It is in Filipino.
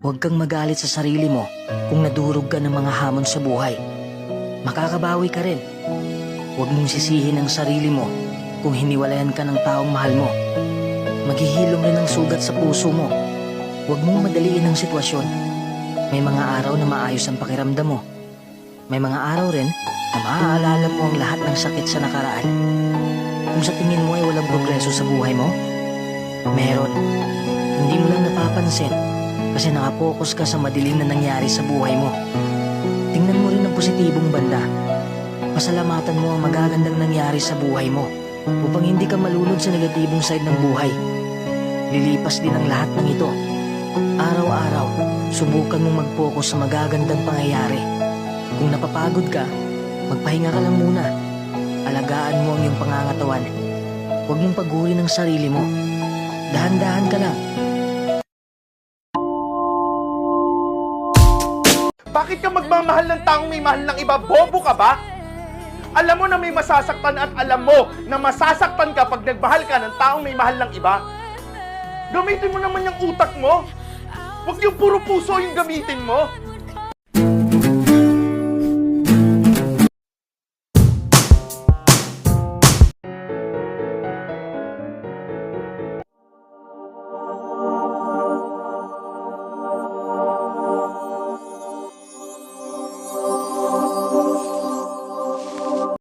Huwag kang magalit sa sarili mo kung nadurog ka ng mga hamon sa buhay. Makakabawi ka rin. Huwag mong sisihin ang sarili mo kung hiniwalayan ka ng taong mahal mo. Maghihilom rin ang sugat sa puso mo. Huwag mong madaliin ang sitwasyon. May mga araw na maayos ang pakiramdam mo. May mga araw rin na maaalala mo ang lahat ng sakit sa nakaraan. Kung sa tingin mo ay walang progreso sa buhay mo, meron. Hindi mo lang napapansin kasi nakapokus ka sa madilim na nangyari sa buhay mo. Tingnan mo rin ang positibong banda. Pasalamatan mo ang magagandang nangyari sa buhay mo upang hindi ka malunod sa negatibong side ng buhay. Lilipas din ang lahat ng ito. Araw-araw, subukan mong mag-focus sa magagandang pangyayari. Kung napapagod ka, magpahinga ka lang muna. Alagaan mo ang iyong pangangatawan. Huwag mong pagurin ang sarili mo. Dahan-dahan ka lang. Bakit ka magmamahal ng taong may mahal ng iba? Bobo ka ba? Alam mo na may masasaktan at alam mo na masasaktan ka pag nagmahal ka ng taong may mahal ng iba? Gamitin mo naman yung utak mo. Huwag yung puro puso yung gamitin mo.